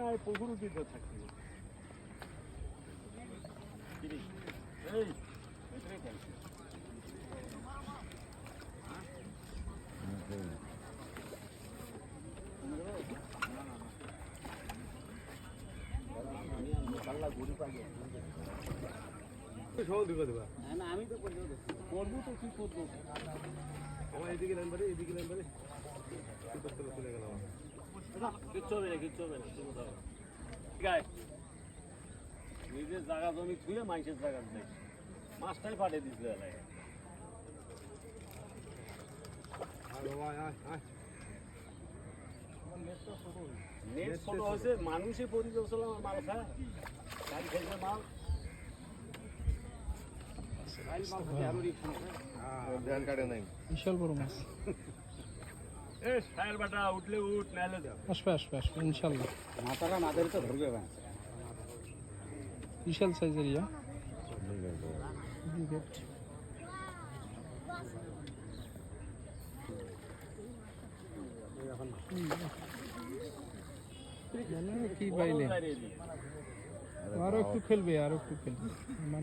নাই পুকুর দিতে থাকি আমি তো করব তো কি করব আমার এদিকে নাম্বারে এদিকে নাম্বারে করতে চলে গেলাম কিচ্ছু হবে না কিচ্ছু হবে না শুধু দাও ঠিক আছে নিজের জায়গা জমি ছুঁয়ে মানুষের জায়গা নেই। মাছটাই পাঠিয়ে দিছিল এলাকায়। নেট ছোট। হয়েছে মানুষে পরিদর্শন আমার মাল খায় গাড়ি খেলছে মাল। কাটে নাই। বিশাল বড় মাছ। বাটা উঠলে উঠ নাহলে যাও আসবে আসবে আসবে ইনশাল্লাহ মাথাটা না ধরে তো ধরবে না বিশাল সাইজের ইয়া কি পাইলে আরও একটু খেলবে আরও একটু খেলবে আমার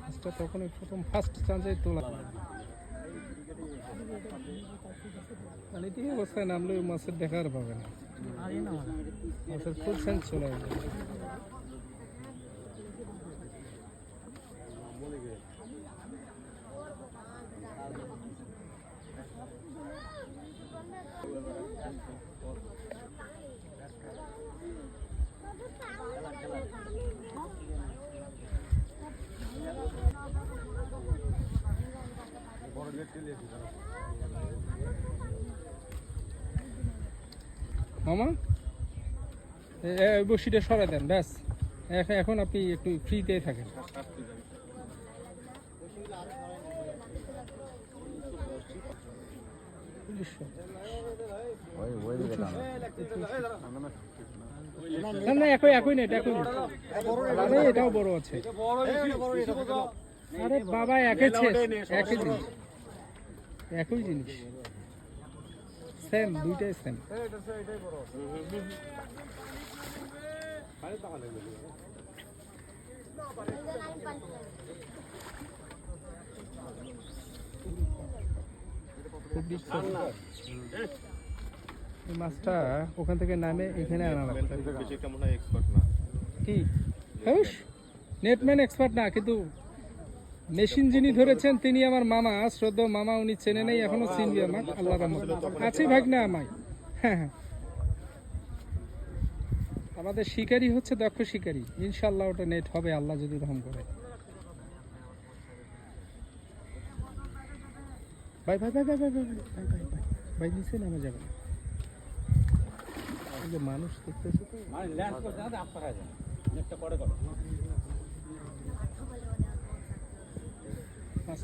মাছটা তখনই প্রথম ফার্স্ট চান্সে তোলা। এই অবস্থায় নামলে মাছের দেখার পাবে না। মাছের ফুল সেন্স চলে আসবে। মামা? বসিটা সরাই দেন, ব্যাস। এখন আপনি একটু ফ্রিতে থাকেন। এটাও বড় আছে। আরে, বাবা, একই একই জিনিস। একই জিনিস। সেম দুইটাই সেম এই মাছটা ওখান থেকে নামে এখানে আনা লাগবে। বেশি একটা মনে হয় এক্সপার্ট না। কি? নেটম্যান এক্সপার্ট না কিন্তু মেশিন যিনি ধরেছেন তিনি আমার মামা শ্রদ্ধ মামা উনি চেনে নেই এখনও চিনবি আমার আল্লাহ রহমত আছে ভাগ না আমায় হ্যাঁ হ্যাঁ আমাদের শিকারি হচ্ছে দক্ষ শিকারি ইনশাল্লাহ ওটা নেট হবে আল্লাহ যদি রহম করে ভাই ভাই ভাই ভাই ভাই ভাই ভাই ভাই ভাই ভাই নিচে নামে যাবে। মানুষ দেখতেছে তো মানে ল্যান্ড আপনার পরে করো পাঁচটা পাঁচটা চাঁদে একবারে তোলা যায়। তখন একজন যে ইয়ারফোন পিছলে গেছে না আর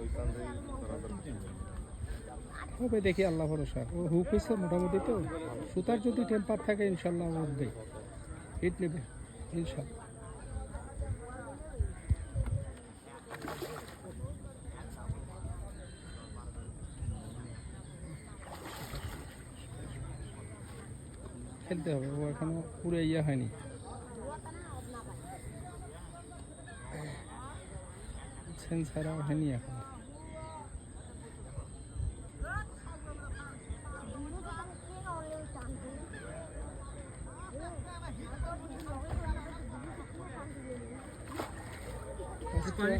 ওই কান্দাই ধরা ধরছে হবে দেখি আল্লাহ ভরসা। ও হুক হয়েছে মোটামুটি তো। সুতার যদি টেম্পার থাকে ইনশাল্লাহ উঠবে হিট নেবে ইনশাল্লাহ খেলতে হবে। ও এখনও পুরো ইয়ে হয়নি। সেন্সারা হয়নি এখন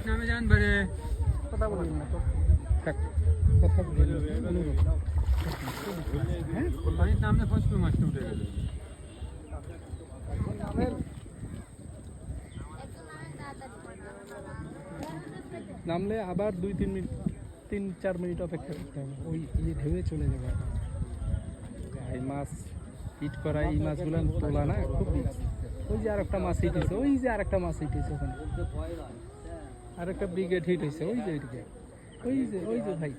নামে যান বারে কথা বলিন না তো থাক কথা বলিন অনুরোধ হ্যাঁ পানির নামে ফার্স্ট মাছটা উঠে গেল নামলে আবার দুই তিন মিনিট তিন চার মিনিট অপেক্ষা করতে হবে। ওই ইয়ে ঢেউয়ে চলে যাবে। এই মাছ হিট করা এই মাছগুলো তোলা না খুব ওই যে আরেকটা মাছ হিট হয়েছে ওই যে আরেকটা মাছ হিট হয়েছে ওখানে। আরেকটা ব্রিগেড হিট হয়েছে ওই যে ওইদিকে। ওই যে ওই যে ভাই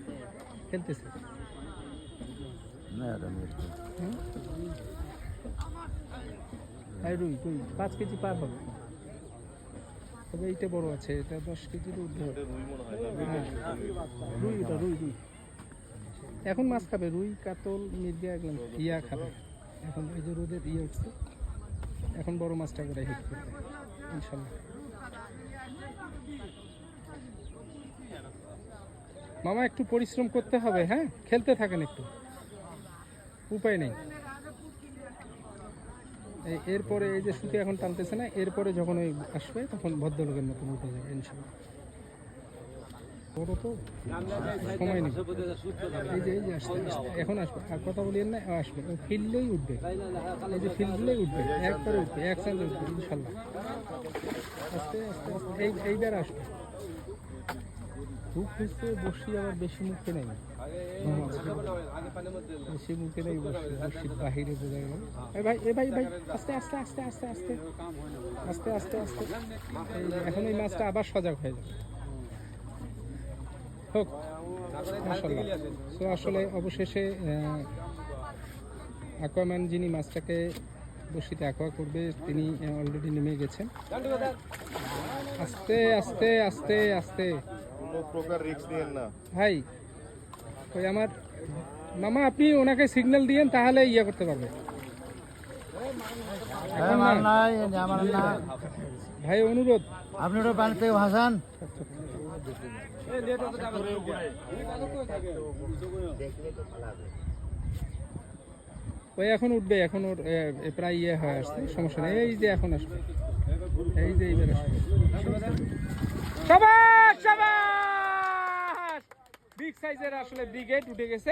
খেলতেছে? রুই রুই পাঁচ কেজি পার হবে। তবে এইটা বড় আছে এটা দশ কেজির ঊর্ধ্বে হ্যাঁ। রুই ওটা রুই রুই এখন মাছ খাবে রুই কাতল মির্গা এগুলো ইয়া খাবে। এখন এই যে রোদের ইয়ে উঠছে এখন বড় মাছটা করে হিট করবে ইনশাল্লাহ। মামা একটু পরিশ্রম করতে হবে হ্যাঁ? খেলতে থাকেন একটু। উপায় নেই। এরপরে এই যে সুতি এখন টানতেছে না, এরপরে যখন ওই আসবে, তখন ভদ্রলোকের মতন উঠে যাবে ইনশাল্লাহ উঠবে। এই যে ফিল্ডলেই উঠবে এক উঠবে এই এইবার আসবে। বসি আবার বেশি মুখে নেই। বেশি মুখে নেই বসি বাহিরে বোঝা গেল এ ভাই এ ভাই ভাই আস্তে আস্তে আস্তে আস্তে। আস্তে আস্তে আস্তে আস্তে এখন এই মাছটা আবার সজাগ হয়ে যাবে হোক তো আসলে অবশেষে অ্যাকোয়াম্যান যিনি মাছটাকে বসিতে অ্যাকোয়া করবে তিনি অলরেডি নেমে গেছেন আস্তে আস্তে আস্তে আস্তে প্রকার রিস্ক নিয়েন না। ভাই ওই আমার মামা আপনি ওনাকে সিগন্যাল দিয়েন তাহলে ইয়ে করতে পারবে। ভাই অনুরোধ। আপনি ওটা পানিতে ভাসান ওই এখন উঠবে এখন ওর প্রায় ইয়ে হয়ে আসছে সমস্যা নেই। এই যে এখন আসবে। এই যে এইবার আসবে। সবাস সবাস বিগ সাইজের আসলে ব্রিগেড উঠে গেছে।